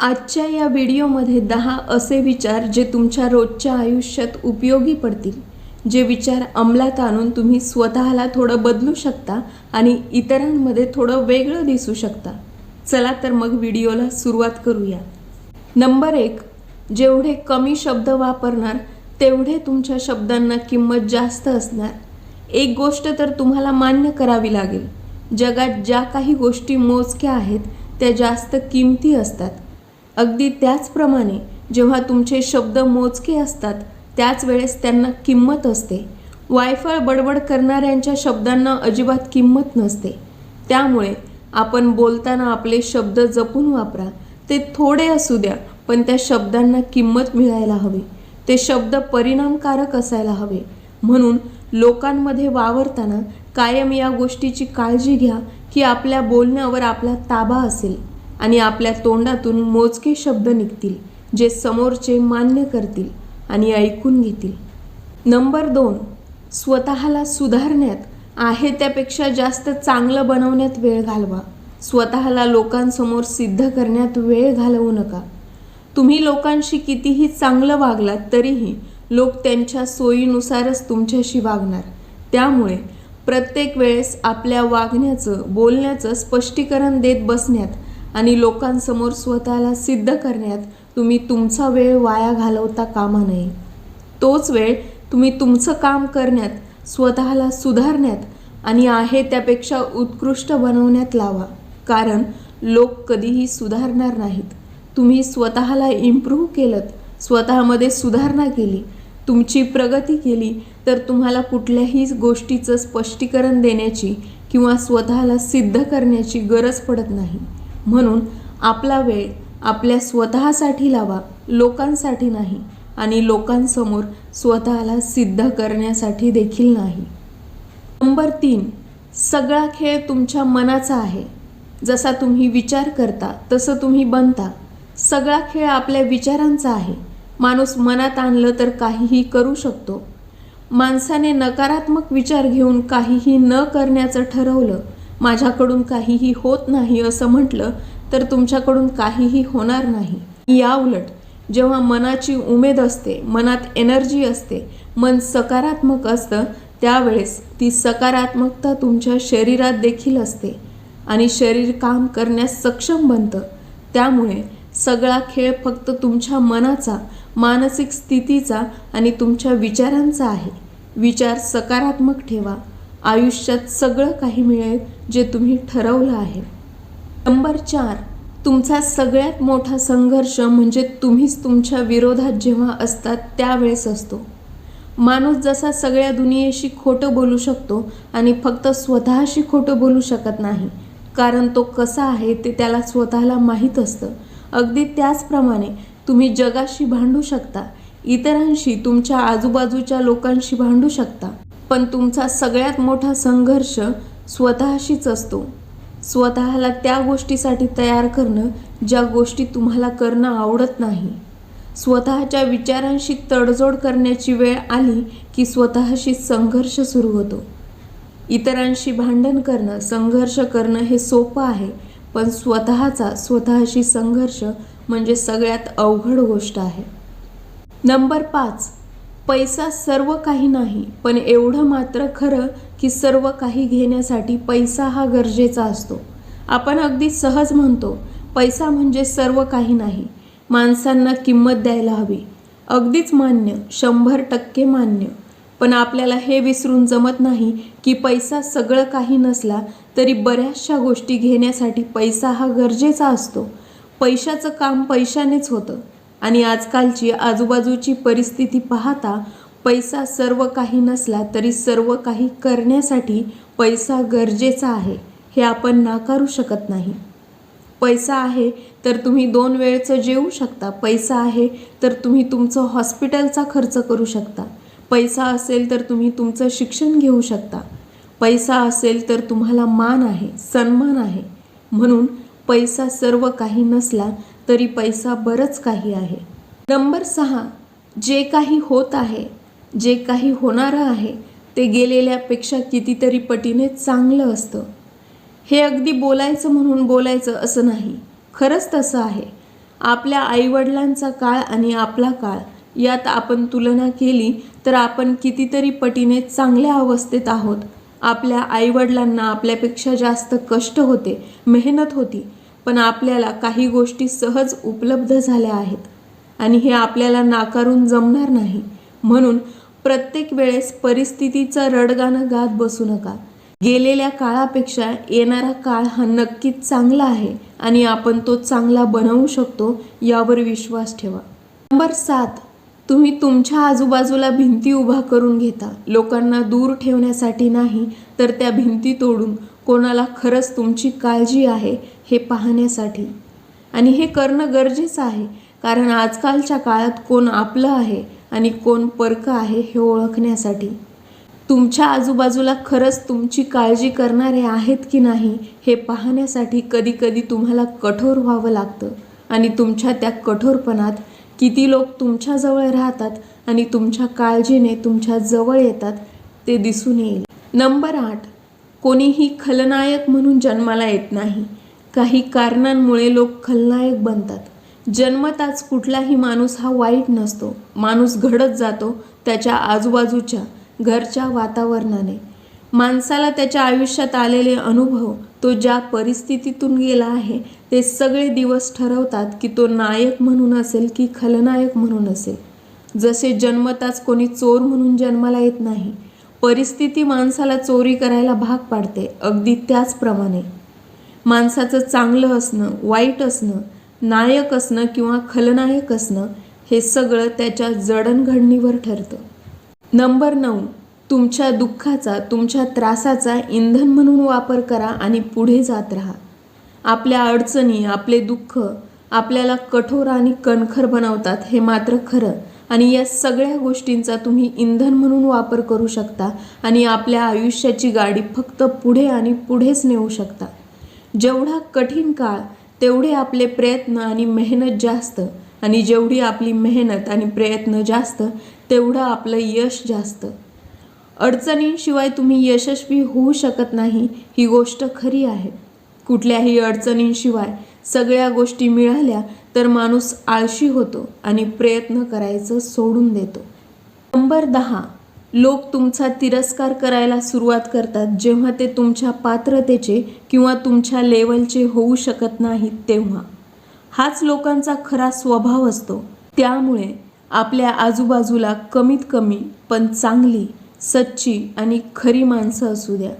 आजच्या या व्हिडिओमध्ये दहा असे विचार जे तुमच्या रोजच्या आयुष्यात उपयोगी पडतील. जे विचार अंमलात आणून तुम्ही स्वतःला थोडं बदलू शकता आणि इतरांमध्ये थोडं वेगळं दिसू शकता. चला तर मग व्हिडिओला सुरुवात करूया. नंबर एक जेवढे कमी शब्द वापरणार तेवढे तुमच्या शब्दांना किंमत जास्त असणार. एक गोष्ट तर तुम्हाला मान्य करावी लागेल. जगात ज्या काही गोष्टी मोजक्या आहेत त्या जास्त किमती असतात. अगदी त्याचप्रमाणे जेव्हा तुमचे शब्द मोजके असतात त्याच वेळेस त्यांना किंमत असते. वायफळ बडबड करणाऱ्यांच्या शब्दांना अजिबात किंमत नसते. त्यामुळे आपण बोलताना आपले शब्द जपून वापरा. ते थोडे असू द्या पण त्या शब्दांना किंमत मिळायला हवी. ते शब्द परिणामकारक असायला हवे. म्हणून लोकांमध्ये वावरताना कायम या गोष्टीची काळजी घ्या की आपल्या बोलण्यावर आपला ताबा असेल. आणि आपल्या तोंडातून मोजके शब्द निघतील जे समोरचे मान्य करतील आणि ऐकून घेतील. नंबर दोन स्वतःला सुधारण्यात आहे त्यापेक्षा जास्त चांगलं बनवण्यात वेळ घालवा. स्वतःला लोकांसमोर सिद्ध करण्यात वेळ घालवू नका. तुम्ही लोकांशी कितीही चांगलं वागलात तरीही लोक त्यांच्या सोयीनुसारच तुमच्याशी वागणार. त्यामुळे प्रत्येक वेळेस आपल्या वागण्याचं बोलण्याचं स्पष्टीकरण देत बसण्यात आणि लोकांसमोर स्वतःला सिद्ध करण्यात तुम्ही तुमचा वेळ वाया घालवता कामा नये. तोच वेळ तुम्ही तुमचं काम करण्यात स्वतःला सुधारण्यात आणि आहे त्यापेक्षा उत्कृष्ट बनवण्यात लावा. कारण लोक कधीही सुधारणार नाहीत. तुम्ही स्वतःला इम्प्रूव्ह केलं स्वतःमध्ये सुधारणा केली तुमची प्रगती केली तर तुम्हाला कुठल्याही गोष्टीचं स्पष्टीकरण देण्याची किंवा स्वतःला सिद्ध करण्याची गरज पडत नाही. म्हणून आपला वेळ आपल्या स्वतःसाठी लावा लोकांसाठी नाही आणि लोकांसमोर स्वतःला सिद्ध करण्यासाठी देखील नाही. नंबर तीन सगळा खेळ तुमच्या मनाचा आहे. जसा तुम्ही विचार करता तसं तुम्ही बनता. सगळा खेळ आपल्या विचारांचा आहे. माणूस मनात आणलं तर काहीही करू शकतो. माणसाने नकारात्मक विचार घेऊन काहीही न करण्याचं ठरवलं माझ्याकडून काहीही होत नाही असं म्हटलं तर तुमच्याकडून काहीही होणार नाही. या उलट जेव्हा मनाची उमेद असते मनात एनर्जी असते मन सकारात्मक असतं त्यावेळेस ती सकारात्मकता तुमच्या शरीरात देखील असते आणि शरीर काम करण्यास सक्षम बनतं. त्यामुळे सगळा खेळ फक्त तुमच्या मनाचा मानसिक स्थितीचा आणि तुमच्या विचारांचा आहे. विचार सकारात्मक ठेवा. आयुष्यात सगळं काही मिळेल जे तुम्ही ठरवलं आहे. नंबर चार तुमचा सगळ्यात मोठा संघर्ष म्हणजे तुम्हीच तुमच्या विरोधात जेव्हा असतात त्यावेळेस असतो. माणूस जसा सगळ्या दुनियेशी खोटं बोलू शकतो आणि फक्त स्वतःशी खोटं बोलू शकत नाही कारण तो कसा आहे ते त्याला स्वतःला माहीत असतं. अगदी त्याचप्रमाणे तुम्ही जगाशी भांडू शकता इतरांशी तुमच्या आजूबाजूच्या लोकांशी भांडू शकता. पण तुमचा सगळ्यात मोठा संघर्ष स्वतःशीच असतो. स्वतःला त्या गोष्टीसाठी तयार करणं ज्या गोष्टी तुम्हाला करणं आवडत नाही. स्वतःच्या विचारांशी तडजोड करण्याची वेळ आली की स्वतःशी संघर्ष सुरू होतो. इतरांशी भांडण करणं संघर्ष करणं हे सोपं आहे पण स्वतःचा स्वतःशी संघर्ष म्हणजे सगळ्यात अवघड गोष्ट आहे. नंबर पाच. पैसा सर्व काही नाही पण एवढं मात्र खरं की सर्व काही घेण्यासाठी पैसा हा गरजेचा असतो. आपण अगदी सहज म्हणतो पैसा म्हणजे सर्व काही नाही माणसांना किंमत द्यायला हवी. अगदीच मान्य शंभर टक्के मान्य. पण आपल्याला हे विसरून जमत नाही की पैसा सगळं काही नसला तरी बऱ्याचशा गोष्टी घेण्यासाठी पैसा हा गरजेचा असतो. पैशाचं काम पैशानेच होतं. आणि आजकालची आजूबाजूची परिस्थिती पाहता पैसा सर्व काही नसला तरी सर्व काही करण्यासाठी पैसा गरजेचा आहे हे आपण नाकारू शकत नाही. पैसा आहे तर तुम्ही दोन वेळचं जेवू शकता पैसा आहे तर तुम्ही तुमचं हॉस्पिटलचा खर्च करू शकता पैसा असेल तर तुम्ही तुमचं शिक्षण घेऊ शकता पैसा असेल तर तुम्हाला मान आहे सन्मान आहे. म्हणून पैसा सर्व काही नसला तरी पैसा बरंच काही आहे. नंबर सहा जे काही होत आहे जे काही होणारं आहे ते गेलेल्यापेक्षा कितीतरी पटीने चांगलं असतं. हे अगदी बोलायचं म्हणून बोलायचं असं नाही. खरंच तसं आहे. आपल्या आईवडिलांचा काळ आणि आपला काळ यात आपण तुलना केली तर आपण कितीतरी पटीने चांगल्या अवस्थेत आहोत. आपल्या आईवडिलांना आपल्यापेक्षा जास्त कष्ट होते मेहनत होती पण आपल्याला काही गोष्टी सहज उपलब्ध झाल्या आहेत. आणि हे आपल्याला नाकारून जमणार नाही. म्हणून प्रत्येक वेळेस परिस्थितीचं रडगाणं गात बसू नका. गेलेल्या काळापेक्षा येणारा काळ हा नक्कीच चांगला आहे आणि आपण तो चांगला बनवू शकतो यावर विश्वास ठेवा. नंबर सात. तुम्ही तुमच्या आजूबाजूला भिंती उभा करून घेता. लोकांना दूर ठेवण्यासाठी नाही तर त्या भिंती तोडून कोणाला खरंच तुमची काळजी आहे हे पाहण्यासाठी. आणि हे करणं गरजेचं आहे कारण आजकालच्या काळात कोण आपलं आहे आणि कोण परकं आहे हे ओळखण्यासाठी. तुमच्या आजूबाजूला खरंच तुमची काळजी करणारे आहेत की नाही हे पाहण्यासाठी कधीकधी तुम्हाला कठोर व्हावं लागतं. आणि तुमच्या त्या कठोरपणात किती लोक तुमच्याजवळ राहतात आणि तुमच्या काळजीने तुमच्या जवळ येतात ते दिसून येईल. नंबर आठ. कोणीही खलनायक म्हणून जन्माला येत नाही. काही कारणांमुळे लोक खलनायक बनतात. जन्मताच कुठलाही माणूस हा वाईट नसतो. माणूस घडत जातो त्याच्या आजूबाजूच्या घरच्या वातावरणाने. माणसाला त्याच्या आयुष्यात आलेले अनुभव तो ज्या परिस्थितीतून गेला आहे ते सगळे दिवस ठरवतात की तो नायक म्हणून असेल की खलनायक म्हणून असेल. जसे जन्मताच कोणी चोर म्हणून जन्माला येत नाही परिस्थिती माणसाला चोरी करायला भाग पाडते अगदी त्याचप्रमाणे. माणसाचं चांगलं असणं वाईट असणं नायक असणं किंवा खलनायक असणं हे सगळं त्याच्या जडणघडणीवर ठरतं. नंबर नऊ तुमच्या दुःखाचा तुमच्या त्रासाचा इंधन म्हणून वापर करा आणि पुढे जात राहा. आपल्या अडचणी आपले दुःख आपल्याला कठोर आणि कणखर बनवतात हे मात्र खरं. आणि या सगळ्या गोष्टींचा तुम्ही इंधन म्हणून वापर करू शकता आणि आपल्या आयुष्याची गाडी फक्त पुढे आणि पुढेच नेऊ शकता. जेवढा कठीण काळ तेवढे आपले प्रयत्न आणि मेहनत जास्त आणि जेवढी आपली मेहनत आणि प्रयत्न जास्त तेवढं आपलं यश जास्त. अडचणींशिवाय तुम्ही यशस्वी होऊ शकत नाही ही गोष्ट खरी आहे. कुठल्याही अडचणींशिवाय सगळ्या गोष्टी मिळाल्या तर माणूस आळशी होतो आणि प्रयत्न करायचं सोडून देतो. नंबर दहा. लोक तुमचा तिरस्कार करायला सुरुवात करतात. जेव्हा ते तुमच्या पात्रतेचे किंवा तुमच्या लेवलचे होऊ शकत नाहीत तेव्हा. हाच लोकांचा खरा स्वभाव असतो. त्यामुळे आपल्या आजूबाजूला कमीत कमी पण चांगली सच्ची आणि खरी माणसं असू द्या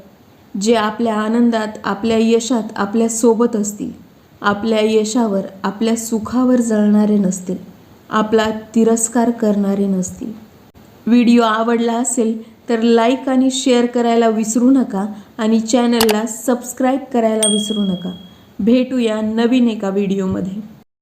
जे आपल्या आनंदात आपल्या यशात आपल्यासोबत असतील. आपल्या यशावर आपल्या सुखावर जळणारे नसतील. आपला तिरस्कार करणारे नसतील. व्हिडिओ आवडला असेल तर लाईक आणि शेअर करायला विसरू नका आणि चॅनलला सबस्क्राईब करायला विसरू नका. भेटूया नवीन एका व्हिडिओमध्ये.